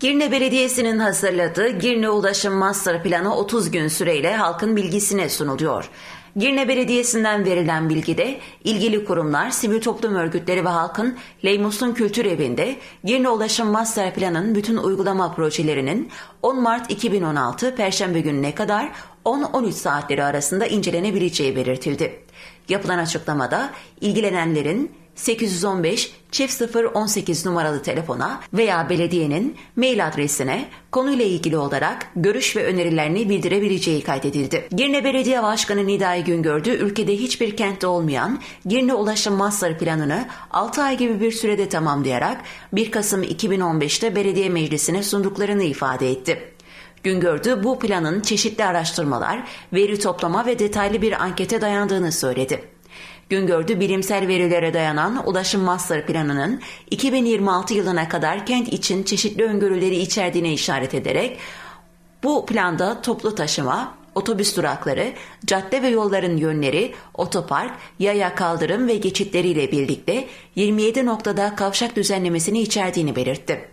Girne Belediyesi'nin hazırladığı Girne Ulaşım Master Planı 30 gün süreyle halkın bilgisine sunuluyor. Girne Belediyesi'nden verilen bilgide ilgili kurumlar, sivil toplum örgütleri ve halkın Leymus'un Kültür Evi'nde Girne Ulaşım Master Planı'nın bütün uygulama projelerinin 10 Mart 2016 Perşembe gününe kadar 10-13 saatleri arasında incelenebileceği belirtildi. Yapılan açıklamada ilgilenenlerin 815 çift 0 18 numaralı telefona veya belediyenin mail adresine konuyla ilgili olarak görüş ve önerilerini bildirebileceği kaydedildi. Girne Belediye Başkanı Nidai Güngördü ülkede hiçbir kentte olmayan Girne Ulaşım Master Planı'nı 6 ay gibi bir sürede tamamlayarak 1 Kasım 2015'te belediye meclisine sunduklarını ifade etti. Güngördü bu planın çeşitli araştırmalar, veri toplama ve detaylı bir ankete dayandığını söyledi. Güngördü bilimsel verilere dayanan Ulaşım Master Planı'nın 2026 yılına kadar kent için çeşitli öngörüleri içerdiğine işaret ederek bu planda toplu taşıma, otobüs durakları, cadde ve yolların yönleri, otopark, yaya kaldırım ve geçitleriyle birlikte 27 noktada kavşak düzenlemesini içerdiğini belirtti.